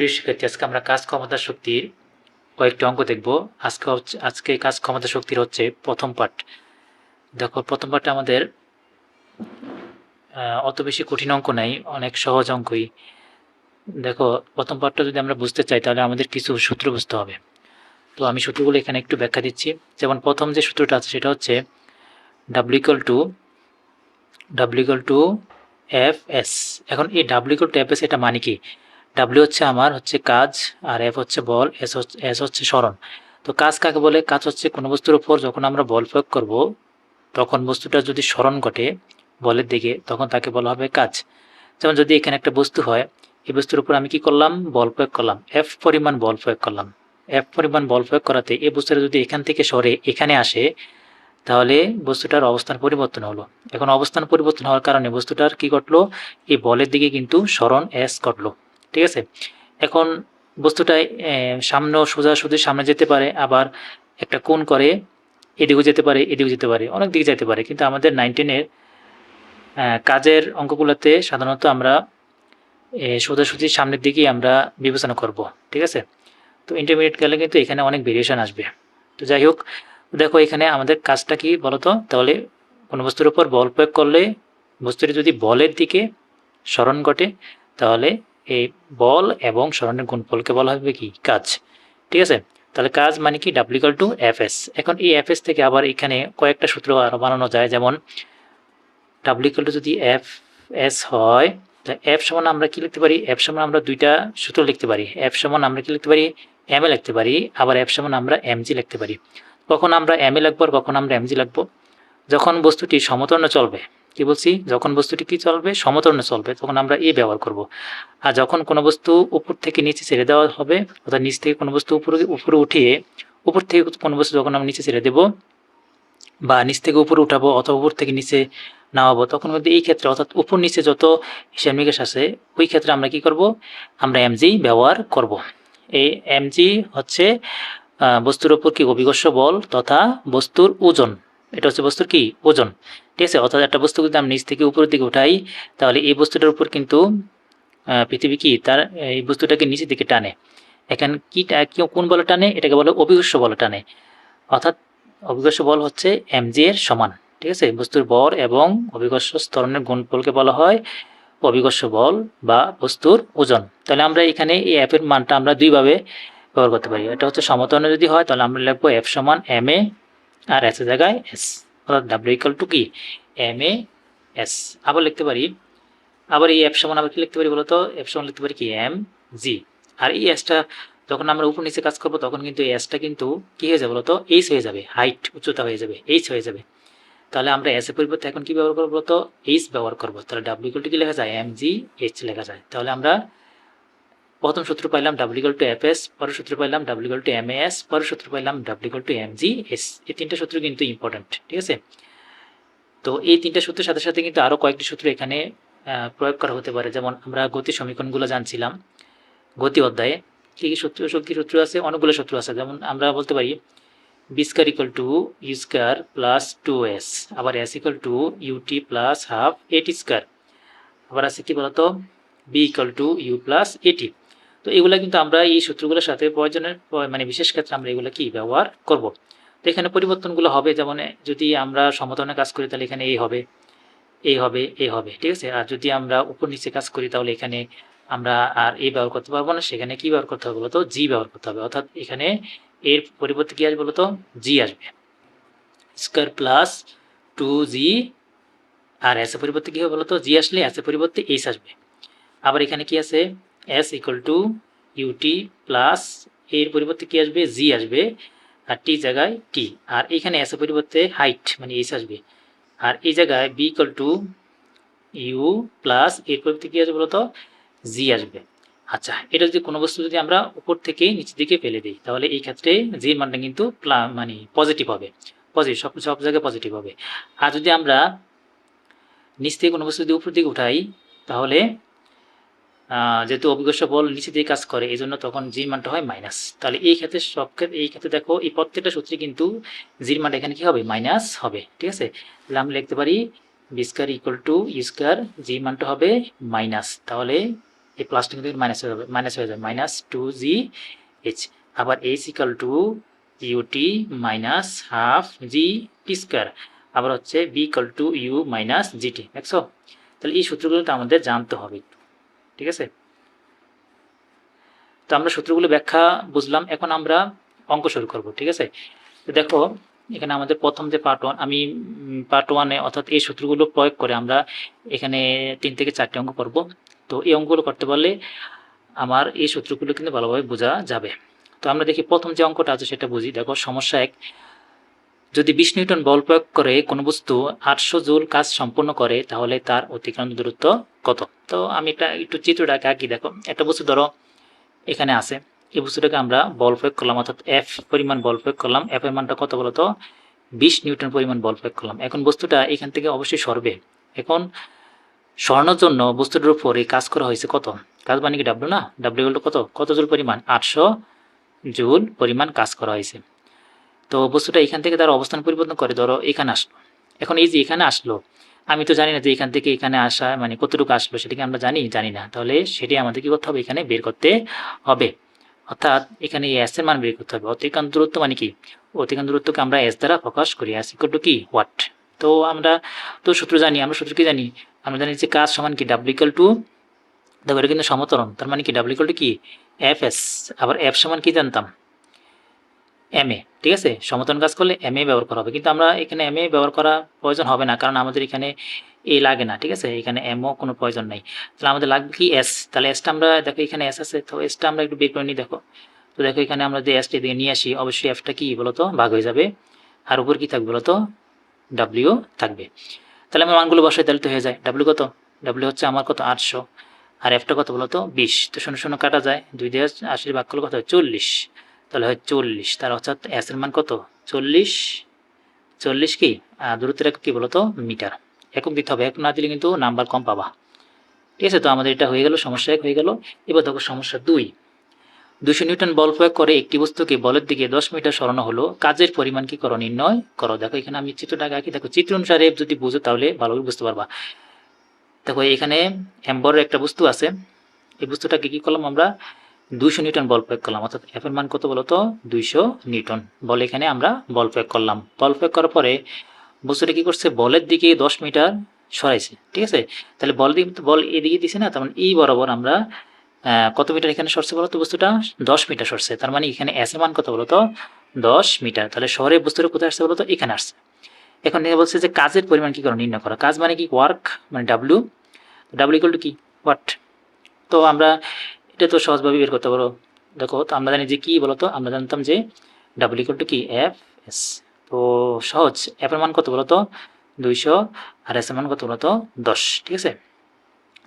প্রিয় শিক্ষার্থী, আজকে আমরা কাজ ক্ষমতা শক্তির কয়েকটি অঙ্ক দেখব। আজকে হচ্ছে আজকে কাজ ক্ষমতা শক্তির হচ্ছে প্রথম পার্ট দেখো, প্রথম পার্টে আমাদের অত বেশি কঠিন অঙ্ক নাই, অনেক সহজ অঙ্কই। দেখো, প্রথম পাঠটা যদি আমরা বুঝতে চাই, তাহলে আমাদের কিছু সূত্র বুঝতে হবে। তো আমি সূত্রগুলো এখানে একটু ব্যাখ্যা দিচ্ছি। যেমন প্রথম যে সূত্রটা আছে, সেটা হচ্ছে W equal to W equal to F S এখন এই W equal to F S এটা মানে কি? ডাব্লিউ হচ্ছে আমার, হচ্ছে কাজ, আর এফ হচ্ছে বল এস হচ্ছে এস হচ্ছে স্মরণ। তো কাজ কাকে বলে? কাজ হচ্ছে কোনো বস্তুর উপর যখন আমরা বল প্রয়োগ করব, তখন বস্তুটা যদি স্মরণ ঘটে বলের দিকে, তখন তাকে বলা হবে কাজ। যেমন যদি এখানে একটা বস্তু হয়, এই বস্তুর উপর আমি কি করলাম? বল প্রয়োগ করলাম। এফ পরিমাণ বল প্রয়োগ করলাম। এফ পরিমাণ বল প্রয়োগ করাতে এই বস্তুটা যদি এখান থেকে সরে, এখানে আসে, তাহলে বস্তুটার অবস্থান পরিবর্তন হলো। এখন অবস্থান পরিবর্তন হওয়ার কারণে বস্তুটার কি ঘটলো? এই বলের দিকে কিন্তু স্মরণ এস ঘটলো। ঠিক আছে? এখন বস্তুটায় সামনে সোজাসুজি সামনে যেতে পারে, আবার একটা কোণ করে এদিকেও যেতে পারে, এদিকেও যেতে পারে, অনেক দিকে যেতে পারে। কিন্তু আমাদের নাইনটিনের কাজের অঙ্কগুলোতে সাধারণত আমরা সোজাসুজি সামনের দিকেই আমরা বিবেচনা করব, ঠিক আছে? তো ইন্টারমিডিয়েট গেলে কিন্তু এখানে অনেক ভেরিয়েশন আসবে। তো যাই হোক, দেখো এখানে আমাদের কাজটা কি বলতো? তাহলে কোনো বস্তুর উপর বল প্রয়োগ করলে বস্তুটি যদি বলের দিকে স্মরণ ঘটে, তাহলে এই বল এবং স্মরণের গুণফলকে বলা হবে কি? কাজ। ঠিক আছে? তাহলে কাজ মানে কি? ডাব্লিকাল টু এফ এস এখন এই এফ এস থেকে আবার এখানে কয়েকটা সূত্র আরও বানানো যায়, যেমন ডাব্লিকাল টু যদি এফ এস হয় তা এফ সমান আমরা কি লিখতে পারি? এফ সমান আমরা দুইটা সূত্র লিখতে পারি। এফ সমান আমরা কি লিখতে পারি? এম এ লিখতে পারি। আবার এফ সমান আমরা এম জি লিখতে পারি। কখন আমরা এম এ লিখব আর কখন আমরা এম জি লিখব? যখন বস্তুটি সমতর্ণ চলবে কি বলছি? যখন বস্তুটি কি চলবে? সমতর্ণ চলবে, তখন আমরা এ ব্যবহার করব। আর যখন কোনো বস্তু উপর থেকে নিচে ছেড়ে দেওয়া হবে, অর্থাৎ নিচ থেকে কোনো বস্তু উপরে উপরে উঠিয়ে, উপর থেকে কোনো বস্তু যখন আমরা নিচে ছেড়ে দেব বা নিচ থেকে উপরে উঠাবো অথবা উপর থেকে নিচে নামাবো, তখন কিন্তু এই ক্ষেত্রে, অর্থাৎ উপর নিচে যত হিসাব নিকাশ আছে, ওই ক্ষেত্রে আমরা কি করব? আমরা এমজি ব্যবহার করব। এই এমজি হচ্ছে বস্তুর উপর কি অভিকর্ষ বল তথা বস্তুর ওজন। এটা হচ্ছে বস্তুর কি? ওজন। ঠিক আছে? অর্থাৎ একটা বস্তু যদি আমি নিচ থেকে উপরের দিকে উঠাই, তাহলে এই বস্তুটার উপর কিন্তু পৃথিবী কি? তার এই বস্তুটাকে নিচের দিকে টানে। এখানে কি কোন বলে টানে? এটাকে বলে অভিকর্ষ বলে টানে। অর্থাৎ অভিকর্ষ বল হচ্ছে এমজি এর সমান। ঠিক আছে? বস্তুর বর এবং অভিকর্ষ স্তরণের গুণফলকে বলা হয় অভিকর্ষ বল বা বস্তুর ওজন। তাহলে আমরা এখানে এই অ্যাপের মানটা আমরা দুইভাবে ব্যবহার করতে পারি। এটা হচ্ছে সমতলে যদি হয়, তাহলে আমরা লিখব এফ সমান এম এ আর এস জায়গায় এস, অর্থাৎ ডাব্লিউ ইকাল টু কি? এম এ এস আবার লিখতে পারি, আবার এই এফ সমান আবার কি লিখতে পারি বলতো? এফ সমান লিখতে পারি কি? এম জি আর এই এসটা যখন আমরা উপর নিচে কাজ করব, তখন কিন্তু এই এসটা কিন্তু কি হয়ে যাবে বলতো? এইচ হয়ে যাবে হাইট উচ্চতা হয়ে যাবে এইচ হয়ে যাবে। তাহলে আমরা এস এর পরিবর্তে এখন কি ব্যবহার করব বলতো? এইচ ব্যবহার করব। তাহলে ডাব্লিউ কি লেখা যায়? এম জি এইচ লেখা যায়। তাহলে আমরা প্রথম সূত্র পাইলাম W equal to F S পরের সূত্র পাইলাম W equal to M S পরের সূত্র পাইলাম W equal to M G S এই তিনটা সূত্র কিন্তু ইম্পর্টেন্ট ঠিক আছে? তো এই তিনটা সূত্রের সাথে সাথে কিন্তু আরও কয়েকটি সূত্র এখানে প্রয়োগ করা হতে পারে। যেমন আমরা গতি সমীকরণগুলো জানছিলাম, গতি অধ্যায়ে। কী কী সূত্র কী সূত্র আছে? অনেকগুলো সূত্র আছে। যেমন আমরা বলতে পারি V square equal to U square plus two S আবার S equal to U T plus half A T square আবার আছে কি বলতো? V equal to U plus A T তো এগুলো কিন্তু আমরা এই সূত্রগুলোর সাথে প্রয়োজনের মানে বিশেষ ক্ষেত্রে আমরা এগুলো কি ব্যবহার করব? তো এখানে পরিবর্তনগুলো হবে, যেমন যদি আমরা সমতনে কাজ করি তাহলে এখানে এই হবে এই হবে এই হবে, ঠিক আছে? আর যদি আমরা উপর নিচে কাজ করি তাহলে এখানে আমরা আর এই ব্যবহার করতে পারব না, সেখানে কি ব্যবহার করতে হবে বলতো? জি ব্যবহার করতে হবে। অর্থাৎ এখানে এর পরিবর্তে কি আসবে বলতো? জি আসবে। স্কোয়ার প্লাস টু জি আর এস পরিবর্তে কি হবে বলতো? জি আসলে এস পরিবর্তে এইচ আসবে। আবার এখানে কি আছে? S equal to U T plus এর পরিবর্তে কি আসবে? জি আসবে। আর টি জায়গায় টি আর এখানে এস এর পরিবর্তে হাইট মানে এইচ আসবে। আর এই জায়গায় V equal to U plus এর পরিবর্তে কি আসবে বলতো? জি আসবে। আচ্ছা এটা যদি কোনো বস্তু যদি আমরা উপর থেকে নিচের দিকে ফেলে দিই, তাহলে এই ক্ষেত্রে জির মানটা কিন্তু মানে পজিটিভ হবে। পজিটিভ সব সব জায়গায় পজিটিভ হবে। আর যদি আমরা নিচ থেকে কোনো বস্তু যদি উপর দিকে উঠাই, তাহলে যেহেতু অভিকর্ষ বল নিচে দিয়ে কাজ করে, এই জন্য তখন জির মানটা হয় মাইনাস তাহলে এই ক্ষেত্রে সব ক্ষেত্রে, এই ক্ষেত্রে দেখো, এই প্রত্যেকটা সূত্রে কিন্তু জির মানটা এখানে কি হবে? মাইনাস হবে, ঠিক আছে? তাহলে আমরা লিখতে পারি V square equal to U square G মানটা হবে মাইনাস তাহলে এই প্লাসটা কিন্তু মাইনাস হয়ে যাবে মাইনাস হয়ে যাবে মাইনাস টু জি এইচ আবার H equal to U T minus half G T square আবার হচ্ছে V equal to U minus G T দেখছ? তাহলে এই সূত্রগুলো তো আমাদের জানতে হবে। ঠিক আছে? তো আমরা সূত্রগুলো ব্যাখ্যা বুঝলাম, এখন আমরা অঙ্ক শুরু করব, ঠিক আছে? দেখো, এখানে আমাদের প্রথম যে পার্ট ওয়ান আমি পার্ট ওয়ানে অর্থাৎ এই সূত্রগুলো প্রয়োগ করে আমরা এখানে তিন থেকে চারটে অঙ্ক করব। তো এই অঙ্কগুলো করতে পারলে আমার এই সূত্রগুলো কিন্তু ভালোভাবে বোঝা যাবে। তো আমরা দেখি প্রথম যে অঙ্কটা আছে সেটা বুঝি। দেখো, সমস্যা এক যদি বিশ নিউটন বল প্রয়োগ করে কোনো বস্তু আটশো জুল কাজ সম্পূর্ণ করে, তাহলে তার অতিক্রান্ত দূরত্ব কত? তো আমি একটা একটু চিত্রটাকে আঁকি দেখো। একটা বস্তু ধরো, এখানে আছে। এই বস্তুটাকে আমরা বল প্রয়োগ করলাম, অর্থাৎ এফ পরিমাণ বল প্রয়োগ করলাম। এফ এর মানটা কত বলতো? বিশ নিউটন পরিমাণ বল প্রয়োগ করলাম। এখন বস্তুটা এখান থেকে অবশ্যই সরবে। এখন সরানোর জন্য বস্তুটার উপর এই কাজ করা হয়েছে কত? কাজ মানে কি ডাব্লু না? ডাব্লু কত? কত জুল পরিমাণ? আটশো জুল পরিমাণ কাজ করা হয়েছে। তো বস্তুটা এখান থেকে তার অবস্থান পরিবর্তন করে, ধরো এখানে আসলো। এখন এই যে এখানে আসলো, আমি তো জানি না যে এখান থেকে এখানে আসা মানে কতটুকু আসলো সেটাকে আমরা জানি জানি না। তাহলে সেটি আমাদের কি করতে হবে, এখানে বের করতে হবে। অর্থাৎ এখানে এই এর মান বের করতে হবে। অতিক্রান্ত দূরত্ব মানে কি? অতিক্রান্ত দূরত্বকে আমরা এস দ্বারা প্রকাশ করি। এস টু কি? হোয়াট তো আমরা, তো সূত্র জানি, আমরা সূত্র কি জানি? আমরা জানি যে কাজ সমান কি? ডাব্লিউ ইকুয়াল টু দেখো এটা কিন্তু সমতরণ, তার মানে কি? ডাব্লিউ ইকুয়াল টু কি? এফ এস আবার এফ সমান কি জানতাম? এম এ ঠিক আছে? সমতন কাজ করলে এম এ ব্যবহার করা হবে। কিন্তু আমরা এখানে এম এ ব্যবহার করা প্রয়োজন হবে না, কারণ আমাদের এখানে এ লাগে না, ঠিক আছে? এখানে এমও কোনো প্রয়োজন নেই। তাহলে আমাদের লাগবে কি এস তাহলে এসটা আমরা, দেখো এখানে এস আছে, তো এসটা আমরা একটু বের করে নিই, দেখো। তো দেখো এখানে আমরা যে এসটা দিয়ে নিয়ে আসি, অবশ্যই এফটা কি বলতো? ভাগ হয়ে যাবে। আর উপর কি থাকবে বলতো? ডাব্লিউ থাকবে। তাহলে আমার মানগুলো বসাই, তাহলে তো হয়ে যায়। ডাব্লিউ কত? ডাব্লিউ হচ্ছে আমার কত? আটশো। আর এফটা কত বলতো? বিশ। তো শূন্য শূন্য কাটা যায়। দুই দিয়ে আশির ভাগ করলে কত চল্লিশ। তাহলে হয় চল্লিশ। তার অর্থাৎ এর মান কত? চল্লিশ। চল্লিশ কি? দূরত্বের একক কী বলতো? মিটার। একক দিতে হবে। এক না দিলে কিন্তু নাম্বার কম পাবা। ঠিক আছে, তো আমাদের এটা হয়ে গেল, সমস্যা এক হয়ে গেল। এবার দেখো সমস্যা দুই। দুশো নিউটন বল প্রয়োগ করে একটি বস্তুকে বলের দিকে দশ মিটার সরানো হলো। কাজের পরিমাণ কি? করো, নির্ণয় করো। দেখো, এখানে আমি চিত্রটাকে আঁকি। দেখো, চিত্র অনুসারে যদি বুঝো তাহলে ভালোভাবে বুঝতে পারবা। দেখো, এখানে অ্যাম্বরের একটা বস্তু আছে। এই বস্তুটাকে কি করলাম আমরা? দুইশো নিউটন বল প্রয়োগ করলাম, অর্থাৎ এফ এর মান কত বলতো? দুইশো নিউটন। বল এখানে আমরা বল প্রয়োগ করলাম। বল প্রয়োগ করার পরে বস্তুটা কি করছে? বলের দিকে দশ মিটার সরাইছে, ঠিক আছে? তাহলে বল দিকে বল এদিকে দিছে না, তার মানে এই বরাবর আমরা কত মিটার এখানে সরছে বলতো বস্তুটা? দশ মিটার সরছে, তার মানে এখানে এস এর মান কত বলতো? দশ মিটার। তাহলে শহরে বস্তুটা কোথায় আসছে বলতো? এখানে আসছে। এখন বলছে যে কাজের পরিমাণ কি করো নির্ণয় করা? কাজ মানে কি? ওয়ার্ক মানে ডাব্লু ডাব্লু ইকুয়াল টু কি? হোয়াট তো আমরা এটা তো সহজভাবে বের করতে পারো। দেখো, তো আমরা জানি যে কী বলতো? আমরা জানতাম যে ডাবল ইকুয়াল কি? এফ এস তো সহজ। এফের মান কত বলতো? দুইশো। আর এস এর মান কত বলতো? দশ, ঠিক আছে?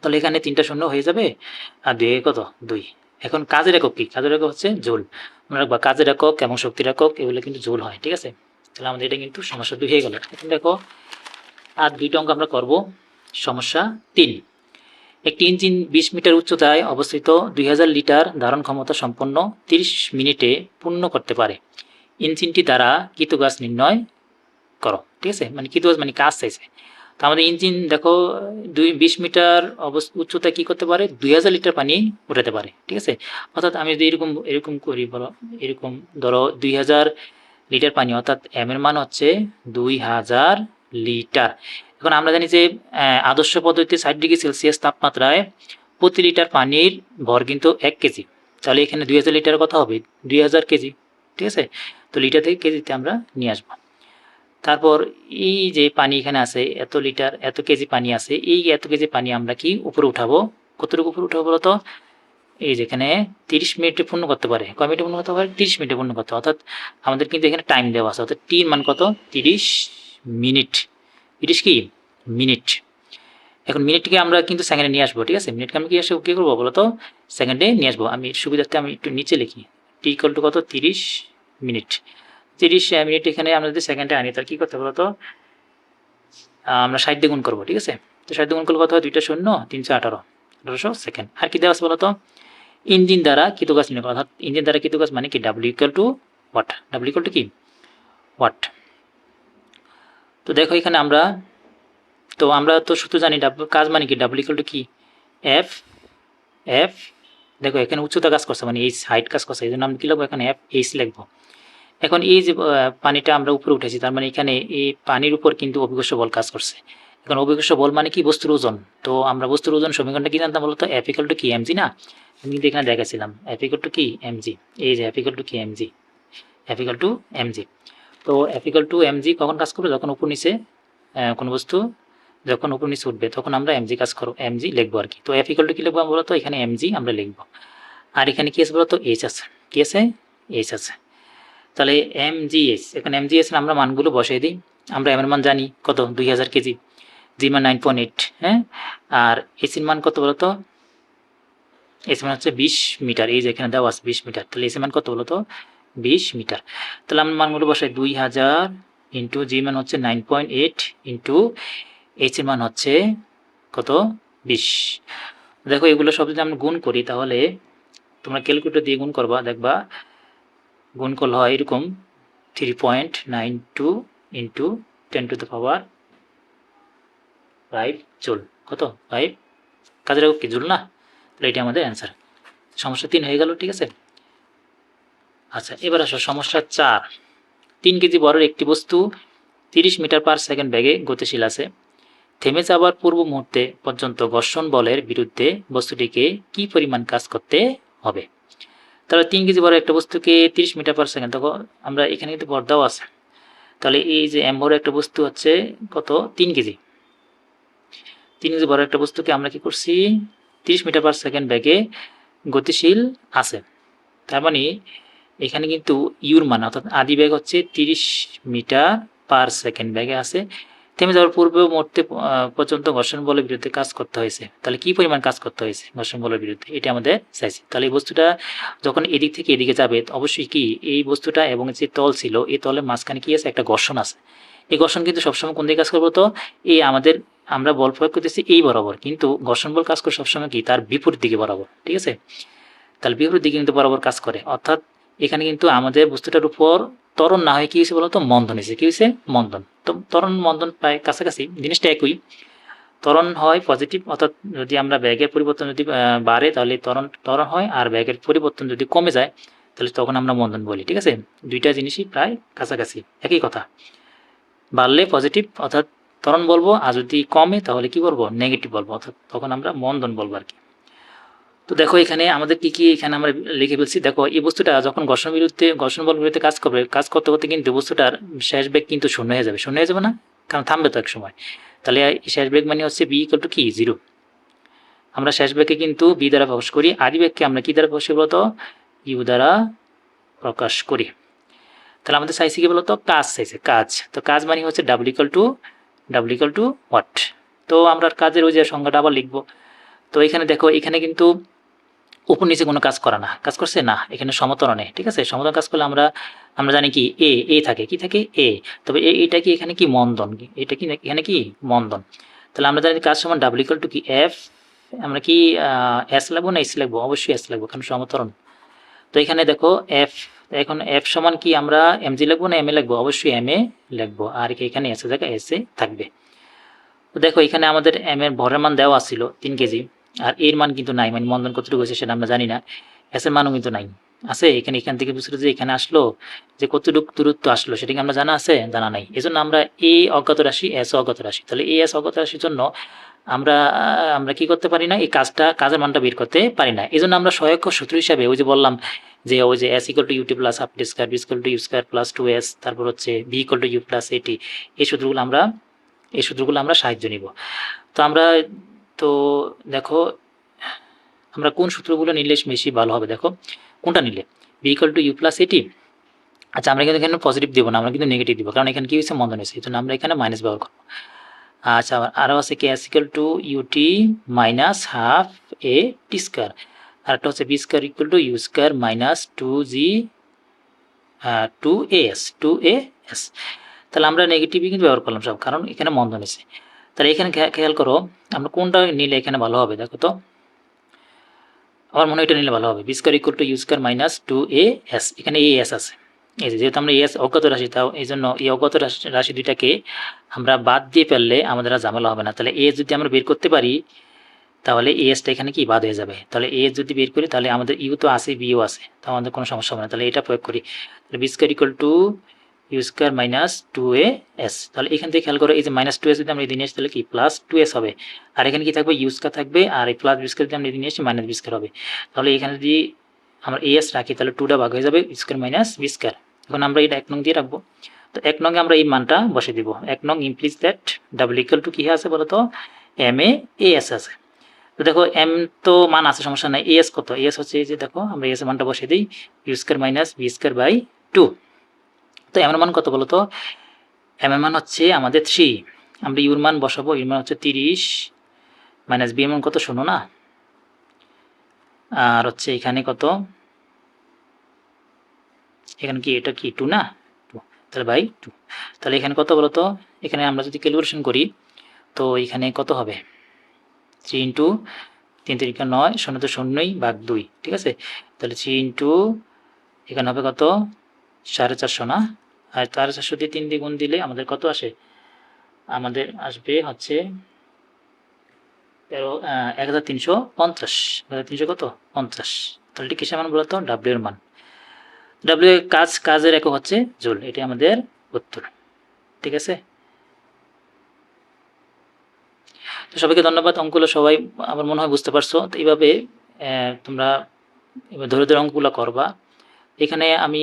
তাহলে এখানে তিনটা শূন্য হয়ে যাবে। আর দুই কত? দুই। এখন কাজের একক কি? কাজের একক হচ্ছে জোল। মনে রাখবা, কাজের একক এবং শক্তির একক, এগুলো কিন্তু জোল হয়, ঠিক আছে? তাহলে আমাদের এটা কিন্তু সমস্যা দুই হয়ে গেল। এখন দেখো, আর দুইটা অঙ্ক আমরা করব। সমস্যা তিন। একটি ইঞ্জিন বিশ মিটার উচ্চতায় অবস্থিত দুই হাজার লিটার ধারণ ক্ষমতা সম্পন্ন তিরিশ মিনিটে পূর্ণ করতে পারে। ইঞ্জিনটি দ্বারা কৃতগাছ নির্ণয় করো, ঠিক আছে? মানে কৃতগাছ মানে কাজ চাইছে। তো আমাদের ইঞ্জিন দেখো, দুই, বিশ মিটার উচ্চতায় কী করতে পারে? দুই হাজার লিটার পানি উঠাতে পারে, ঠিক আছে? অর্থাৎ আমি যদি এরকম এরকম করি, বলো, এরকম ধরো দুই হাজার লিটার পানি, অর্থাৎ এম এর মান হচ্ছে দুই হাজার লিটার। এখন আমরা জানি যে আদর্শ পদ্ধতিতে ষাট ডিগ্রি সেলসিয়াস তাপমাত্রায় প্রতি লিটার পানির ভর কিন্তু এক কেজি। তাহলে এখানে দুই হাজার লিটার কথা হবে, দুই হাজার কেজি, ঠিক আছে? তো লিটার থেকে কেজিতে আমরা নিয়ে আসব। তারপর এই যে পানি এখানে আছে, এত লিটার, এত কেজি পানি আছে, এই এত কেজি পানি আমরা কি উপরে উঠাবো? কতটুকু উপরে উঠাবো বলতো? এই যেখানে তিরিশ মিনিটে পূর্ণ করতে পারে। কয় মিনিটে পূর্ণ করতে পারে? তিরিশ মিনিটে পূর্ণ করতে অর্থাৎ আমাদের কিন্তু এখানে টাইম দেওয়া আছে। অর্থাৎ টির মান কত? তিরিশ মিনিট। তিরিশ কি মিনিট এখন মিনিটকে আমরা কিন্তু সেকেন্ডে নিয়ে আসব, ঠিক আছে? মিনিটকে আমি কি আসব, কী করব বলো তো সেকেন্ডে নিয়ে আসব। আমি সুবিধার্থে আমি একটু নিচে লিখি। টি ইকুয়াল টু কত? তিরিশ মিনিট তিরিশ মিনিট এখানে আমরা যদি সেকেন্ডে আনি, তাহলে কী করতে বলো তো আমরা ষাট গুণ করব, ঠিক আছে? তো ষাট গুণ করলে কত হয়? দুইটা শূন্য, তিনশো আঠারো। আঠারোশো সেকেন্ড আর কি দেওয়া আছে বলো তো ইঞ্জিন দ্বারা কৃতগাছ নির্ণয় অর্থাৎ ইঞ্জিন দ্বারা কিতু গাছ মানে কি? W equal to what W equal to কি? ওয়াট তো দেখো এখানে আমরা, তো আমরা তো শুধু জানি ডাব্লু কাজ মানে কি? ডাব্লু ইকুয়াল টু কি? এফ এফ দেখো এখানে উচ্চতা কাজ করছে মানে এইচ হাইট কাজ করছে এই জন্য আমরা কী লিখব এখানে এফ এইচ লিখব। এখন এই যে পানিটা আমরা উপরে উঠেছি, তার মানে এখানে এই পানির উপর কিন্তু অভিকর্ষ বল কাজ করছে। এখন অভিকর্ষ বল মানে কি? বস্তুর ওজন। তো আমরা বস্তুর ওজন সমীকরণটা কি জানতাম বলতো? ইকাল টু কি? এমজি না? আমি কিন্তু এখানে দেখাছিলাম। ইকাল টু কি? এমজি এই যে ইকাল টু কি? MG F equal to MG তো ইকাল টু এমজি কখন কাজ করবে? যখন উপর নিচে কোনো বস্তু যখন উপর নিচে উঠবে, তখন আমরা এমজি কাজ করব এমজি লিখব আর কি। তো ইকাল টু কি লিখব আমরা বলতো? এখানে এমজি আমরা লিখব। আর এখানে কি আছে বলতো? এইচ আছে। কি আছে? এইচ আছে। তাহলে এম জিএস এখানে এম জিএস আমরা মানগুলো বসিয়ে দিই। আমরা এম মান জানি কত? দুই হাজার কেজি। জি মান নাইন পয়েন্ট এইট হ্যাঁ? আর এসির মান কত বলতো? এসি মান হচ্ছে বিশ মিটার। এই যে এখানে দেওয়া আছে বিশ মিটার। তাহলে এসি মান কত বলতো? বিশ মিটার। তাহলে আমরা মানগুলো বসাই দুই হাজার ইন্টু জি মান হচ্ছে nine point eight into H এর মান হচ্ছে কত? বিশ। দেখো এগুলো সব যদি আমরা গুণ করি তাহলে তোমরা ক্যালকুলেটর দিয়ে গুণ করবা, দেখবা গুণ করলে হয় এরকম three point nine two into ten to the power five joule কত? ফাইভ একক কি? জুল না? তাহলে এটা আমাদের অ্যান্সার সমস্যা তিন হয়ে গেল, ঠিক আছে? আচ্ছা এবার আসো, সমস্যা চার। তিন কেজি বড়ের একটি বস্তু, তিরিশ মিটার পার সেকেন্ড বেগে গতিশীল আছে। থেমে যাওয়ার পূর্ব মুহূর্তে পর্যন্ত ঘর্ষণ বলের বিরুদ্ধে বস্তুটিকে কি পরিমাণ কাজ করতে হবে? তাহলে তিন কেজি বড় একটা বস্তুকে তিরিশ মিটার পার সেকেন্ড তখন আমরা এখানে কিন্তু পর্দাও আছে। তাহলে এই যে এম বড় একটা বস্তু হচ্ছে কত? তিন কেজি। তিন কেজি বড় একটা বস্তুকে আমরা কি করছি? তিরিশ মিটার পার সেকেন্ড ব্যাগে গতিশীল আছে। তার মানে এখানে কিন্তু ইউর মান অর্থাৎ আদি ব্যাগ হচ্ছে তিরিশ মিটার পার সেকেন্ড ব্যাগে আছে। থেমে যাওয়ার পূর্বে মুহূর্তে আহ, পর্যন্ত ঘর্ষণ বলের বিরুদ্ধে কাজ করতে হয়েছে। তাহলে কি পরিমাণ কাজ করতে হয়েছে ঘর্ষণ বলের বিরুদ্ধে? এটা আমাদের চাইছে। তাহলে এই বস্তুটা যখন এদিক থেকে এদিকে যাবে অবশ্যই কি এই বস্তুটা এবং যে তল ছিল এই তলের মাঝখানে কি আছে? একটা ঘর্ষণ আছে। এই ঘর্ষণ কিন্তু সবসময় কোন দিকে কাজ করব তো? এই আমাদের আমরা বল প্রয়োগ করতেছি এই বরাবর। কিন্তু ঘর্ষণ বল কাজ করে সবসময় কি? তার বিপরীত দিকে বরাবর। ঠিক আছে? তাহলে বিপরীত দিকে কিন্তু বরাবর কাজ করে। অর্থাৎ এখানে কিন্তু আমাদের বস্তুটার উপর তরণ না হয়ে, কি হয়েছে বলতো? মন্দন হয়েছে। কি হয়েছে? মন্দন। তো ত্বরণ, মন্দন প্রায় কাছাকাছি। জিনিসটা একই। ত্বরণ হয় পজিটিভ অর্থাৎ যদি আমরা ব্যাগের পরিবর্তন যদি বাড়ে, তাহলে ত্বরণ ত্বরণ হয়। আর ব্যাগের পরিবর্তন যদি কমে যায়, তাহলে তখন আমরা মন্দন বলি, ঠিক আছে? দুইটা জিনিসই প্রায় কাছাকাছি। একই কথা। বাড়লে পজিটিভ অর্থাৎ ত্বরণ বলব, আর যদি কমে, তাহলে কি বলব? নেগেটিভ বলব। অর্থাৎ তখন আমরা মন্দন বলব আর কি। তো দেখো এখানে আমাদের কি কি এখানে আমরা লিখে ফেলছি। দেখো, এই বস্তুটা যখন ঘর্ষণ বিরুদ্ধে, ঘর্ষণ বল বিরুদ্ধে কাজ করবে, কাজ করতে করতে কিন্তু বস্তুটার শেষ বেগ কিন্তু শূন্য হয়ে যাবে। শূন্য হয়ে যাবে না? কারণ থামবে তো এক সময়। তাহলে শেষ বেগ মানে হচ্ছে বি ইকুয়াল টু কি? জিরো আমরা শেষ বেগকে কিন্তু বি দ্বারা প্রকাশ করি। আদি বেগকে আমরা কি দ্বারা প্রকাশ করি বলতো? ইউ দ্বারা প্রকাশ করি। তাহলে আমাদের চাইছে কি বলতো? কাজ চাইছে, কাজ। তো কাজ মানে হচ্ছে double equal to double equal to what তো আমরা কাজের ওই যে সংজ্ঞাটা আবার লিখব। তো এখানে দেখো, এখানে কিন্তু উপর নিচে কোনো কাজ করা না। কাজ করছে? না, এখানে সমতরণে, ঠিক আছে? সমতরণ কাজ করলে আমরা আমরা জানি কি? এ এ থাকে। কি থাকে? এ তবে এটা কি এখানে কি? মন্দন। এটা কি এখানে কি? মন্দন। তাহলে আমরা জানি কাজ সমান ডাবল ইকুয়াল টু কি? এফ আমরা কি এস লাগবো না এস লাগবো? অবশ্যই এস লাগবো, কারণ সমতরণ। তো এখানে দেখো এফ এখন এফ সমান কি? আমরা এম জি লাগবো না এম এ লিখব অবশ্যই এম এ লিখব আর কি এখানে এস জায়গায় এস এ থাকবে। তো দেখো এখানে আমাদের এম এর ভরের মান দেওয়া ছিল তিন কেজি। আর এর মান কিন্তু নাই মানে মন্দন কতটুকু হয়েছে সেটা আমরা জানি না। এস এর মানও কিন্তু নাই। আছে, এখানে, এখান থেকে বুঝলো যে এখানে আসলো, যে কতটুকু দূরত্ব আসলো, সেটা কি আমরা জানা আছে? জানা নাই। এই জন্য আমরা এ অজ্ঞাত রাশি এস অজ্ঞাত রাশি। তাহলে এ এস অজ্ঞাত রাশির জন্য আমরা আমরা কি করতে পারি না? এই কাজটা, কাজের মানটা বের করতে পারি না। এই জন্য আমরা সহায়ক সূত্র হিসাবে ওই যে বললাম যে ওই যে S equal to UT plus half D square V equal to U square plus two S তারপর হচ্ছে V equal to U plus AT এই সূত্রগুলো আমরা, এই সূত্রগুলো আমরা সাহায্য নিব। তো আমরা তো দেখো, আমরা কোন সূত্রগুলো নিলে বেশি ভালো হবে? দেখো, কোনটা নিলে? V equal to U plus AT আচ্ছা আমরা কিন্তু এখানে পজিটিভ দেবো না, আমরা কিন্তু নেগেটিভ দিব, কারণ এখানে কি হয়েছে? মন্দন হয়েছে, এই জন্য আমরা এখানে মাইনাস ব্যবহার করব। আচ্ছা আরও আছে কে S equal to UT minus half A T square আর একটা হচ্ছে V square equal to U square minus two G two A S two A S তাহলে আমরা নেগেটিভই কিন্তু ব্যবহার করলাম সব, কারণ এখানে মন্দন হয়েছে। তাহলে এখানে খেয়াল করো, আমরা কোনটা নিলে এখানে ভালো হবে? দেখো তো। আমার মনে হয় এটা নিলে ভালো হবে। V square equal to U square minus two A S এখানে এ এস আছে। এই যে যেহেতু আমরা এস অজ্ঞাত রাশি, তাও এই জন্য এই অজ্ঞাত রাশি রাশি দুইটাকে আমরা বাদ দিয়ে ফেললে আমাদের আর ঝামেলা হবে না। তাহলে এ যদি আমরা বের করতে পারি, তাহলে এসটা এখানে কি বাদ হয়ে যাবে? তাহলে এ যদি বের করি, তাহলে আমাদের ইউ তো আছে বিও আছে। তো আমাদের কোনো সমস্যা হবে না। তাহলে এটা প্রয়োগ করি। তাহলে V square equal to U square minus two A S তাহলে এখান থেকে খেয়াল করো, এই যে মাইনাস টু এস যদি আমরা এদিকে নিয়ে আসি তাহলে কি প্লাস টু এস হবে। আর এখানে কি থাকবে? ইউ স্কোয়ার থাকবে। আর এই প্লাস বি যদি আমরা এদিকে নিয়ে আসি মাইনাস বি স্কোয়ার হবে। তাহলে এখানে যদি আমরা এ এস রাখি, তাহলে টুটা ভাগ হয়ে যাবে স্কোয়ার মাইনাস বি স্কোয়ার এখন আমরা এটা এক নং দিয়ে রাখব। তো এক নঙ্গে আমরা এই মানটা বসে দিব। এক নং implies that double equal to কী আছে বলো তো? এম এ এস আছে। তো দেখো এম তো মান আছে, সমস্যা নাই। এস কত? এস হচ্ছে যে দেখো, আমরা এস মানটা বসে দিই। U square minus V square by two তো এম এর মান কত বলো তো এম মান হচ্ছে আমাদের থ্রি আমরা ইউর মান বসাবো ইউর মান হচ্ছে তিরিশ মাইনাস বি এর মান কত? শোনো না? আর হচ্ছে এখানে কত? এখানে কি এটা কি টু না? টু তাহলে বাই টু তাহলে এখানে কত বলো তো এখানে আমরা যদি ক্যালকুলেশন করি, তো এখানে কত হবে? থ্রি ইন্টু তিন তিরিকা নয়, শূন্য তো শূন্যই ভাগ দুই, ঠিক আছে? তাহলে থ্রি ইন্টু এখানে হবে কত? সাড়ে চারশো না? আর সাড়ে চারশো দিয়ে তিন দিয়ে গুণ দিলে আমাদের কত আসে? আমাদের আসবে হচ্ছে তেরো এক হাজার তিনশো পঞ্চাশ। এক হাজার তিনশো কত? পঞ্চাশ। তাহলে এটি কিসের মান বলতো ডাব্লিউ এর মান। ডাব্লিউ কাজ, কাজের একক হচ্ছে জুল। এটি আমাদের উত্তর। ঠিক আছে? তো সবাইকে ধন্যবাদ। অঙ্কগুলো সবাই আমার মনে হয় বুঝতে পারছ। তো এইভাবে তোমরা ধরে ধরে অঙ্কগুলো করবা। এখানে আমি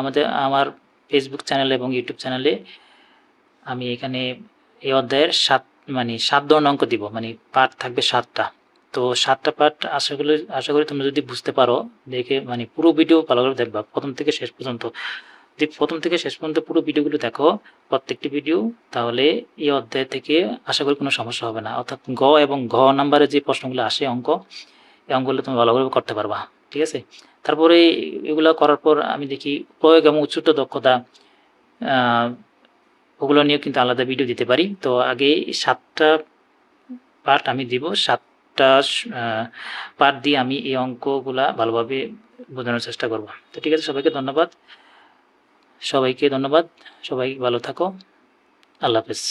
আমাদের, আমার ফেসবুক চ্যানেল এবং ইউটিউব চ্যানেলে আমি এখানে এই অধ্যায়ের সাত মানে সাত ধরনের অঙ্ক দিব মানে পার্ট থাকবে সাতটা। তো সাতটা পার্ট আশা করি আশা করি তোমরা যদি বুঝতে পারো, দেখে মানে পুরো ভিডিও ভালো করে দেখবা, প্রথম থেকে শেষ পর্যন্ত। যদি প্রথম থেকে শেষ পর্যন্ত পুরো ভিডিওগুলো দেখো, প্রত্যেকটি ভিডিও তাহলে এই অধ্যায় থেকে আশা করি কোনো সমস্যা হবে না। অর্থাৎ গ এবং ঘ নাম্বারে যে প্রশ্নগুলো আসে অঙ্ক, এই অঙ্কগুলো তুমি ভালো করে করতে পারবা। ঠিক আছে? তারপরে এগুলো করার পর আমি দেখি প্রয়োগ এবং উচ্চত দক্ষতা ওগুলো নিয়েও কিন্তু আলাদা ভিডিও দিতে পারি। তো আগে সাতটা পার্ট আমি দিব। সাতটা পার্ট দিয়ে আমি এই অঙ্কগুলা ভালোভাবে বোঝানোর চেষ্টা করব। তো ঠিক আছে, সবাইকে ধন্যবাদ। সবাইকে ধন্যবাদ। সবাই ভালো থাকো। আল্লাহ হাফেজ।